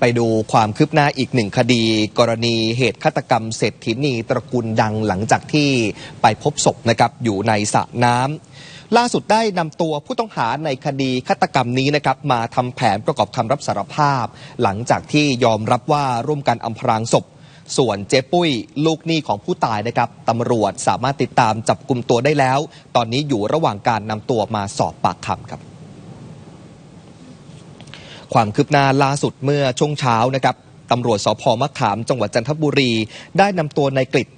ไปดูความคืบหน้าอีกหนึ่งคดี กรณีเหตุฆาตกรรมเศรษฐินีตระกูลดังหลังจากที่ไปพบศพนะครับอยู่ในสระน้ำล่าสุดได้นำตัวผู้ต้องหาในคดีฆาตกรรมนี้นะครับมาทำแผนประกอบคำรับสารภาพ หลังจากที่ยอมรับว่าร่วมกันอำพรางศพ ส่วนเจ๊ปุ้ย ลูกหนี้ของผู้ตายนะครับตำรวจสามารถติดตามจับกลุ่มตัวได้แล้ว ตอนนี้อยู่ระหว่างการนำตัวมาสอบปากคำครับ ความคืบหน้าล่าสุดเมื่อช่วงเช้านะครับตำรวจสพมะขามจังหวัดจันทบุรี ได้นำตัวนายกฤษ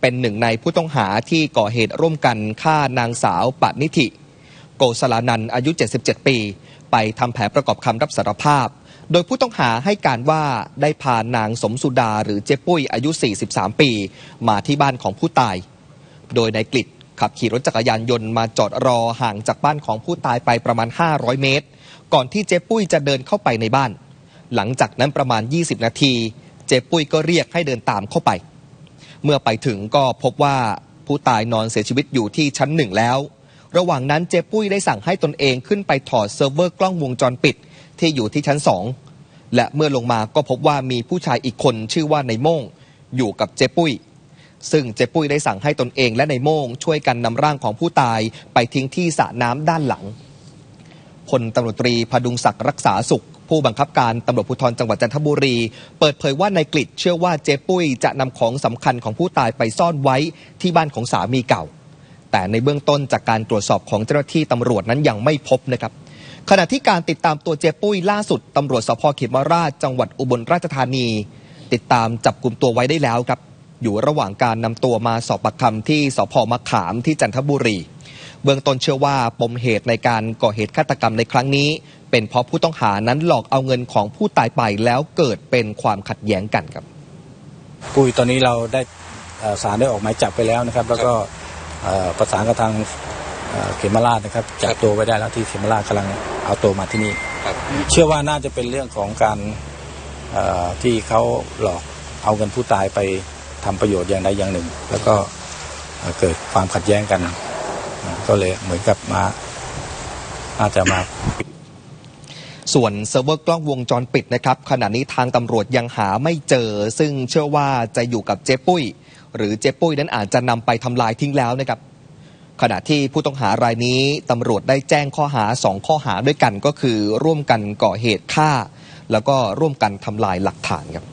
เป็นหนึ่งในผู้ต้องหาที่ก่อเหตุร่วมกันฆ่านางสาวปนิธิ โกสลานันอายุ 77 ปี ไปทำแผนประกอบคำรับสารภาพ โดยผู้ต้องหาให้การว่าได้พานางสมสุดาหรือเจ๊ปุ้ยอายุ 43 ปี มาที่บ้านของผู้ตาย โดยนายกฤษ ขับขี่รถจักรยานยนต์มาจอดรอห่างจากบ้านของผู้ตายไปประมาณ 500 เมตร ก่อนที่เจ๊ปุ้ยจะเดินเข้าไปในบ้าน หลังจากนั้นประมาณ 20 นาที เจ๊ปุ้ยก็เรียกให้เดินตามเข้าไป เมื่อไปถึงก็พบว่าผู้ตายนอนเสียชีวิตอยู่ที่ชั้นหนึ่งแล้ว ระหว่างนั้นเจ๊ปุ้ยได้สั่งให้ตนเองขึ้นไปถอดเซิร์ฟเวอร์กล้องวงจรปิดที่อยู่ที่ชั้นสองและเมื่อลงมาก็พบว่ามีผู้ชายอีกคนชื่อว่าในโม่ง อยู่กับเจ๊ปุ้ย ซึ่งเจ๊ปุ้ยได้สั่งให้ตนเองและในโม่งช่วยกันนำร่างของผู้ตายไปทิ้งที่สระน้ำด้านหลังพลตำรวจตรีพดุงศักดิ์รักษาสุข ผู้บังคับการตำรวจภูธรจังหวัดจันทบุรี เปิดเผยว่านายกฤษเชื่อว่าเจ๊ปุ้ยจะนำของสำคัญของผู้ตายไปซ่อนไว้ที่บ้านของสามีเก่า แต่ในเบื้องต้นจากการตรวจสอบของเจ้าหน้าที่ตำรวจนั้นยังไม่พบนะครับขณะที่การติดตามตัวเจ๊ปุ้ยล่าสุดตำรวจสพเขมราชจังหวัดอุบลราชธานี ติดตามจับกลุ่มตัวไว้ได้แล้วครับ อยู่ระหว่างการนำตัวมาสอบปากคำที่สพมะขามที่จันทบุรี เบื้องต้นเชื่อว่าปมเหตุในการก่อเหตุฆาตกรรมในครั้งนี้ เป็นเพราะผู้ต้องหานั้นหลอกเอาเงินของผู้ตายไปแล้วเกิดเป็นความขัดแย้งกันครับปุ้ยตอนนี้เราได้เอ่อศาลได้ออกหมายจับไปแล้วนะครับ แล้วก็เอ่อประสานกับทางเอ่อเขมราชนะครับจับตัวไว้ได้แล้วที่เขมราชกำลังเอาตัวมาที่นี่เชื่อว่าน่าจะเป็นเรื่องของการเอ่อที่เขาหลอกเอาเงินผู้ตายไป ทำประโยชน์อย่างใดอย่างหนึ่ง แล้วก็เกิดความขัดแย้งกัน ก็เลยเหมือนกับมาน่าจะมาส่วนเซิร์ฟเวอร์กล้องวงจรปิดนะครับขณะนี้ทางตำรวจยังหาไม่เจอ ซึ่งเชื่อว่าจะอยู่กับเจ๊ปุ้ย หรือเจ๊ปุ้ยนั้นอาจจะนำไปทำลายทิ้งแล้วนะครับขณะที่ผู้ต้องหารายนี้ตำรวจได้แจ้งข้อหาสองข้อหาด้วยกันก็คือ ร่วมกันก่อเหตุฆ่า แล้วก็ร่วมกันทำลายหลักฐานครับ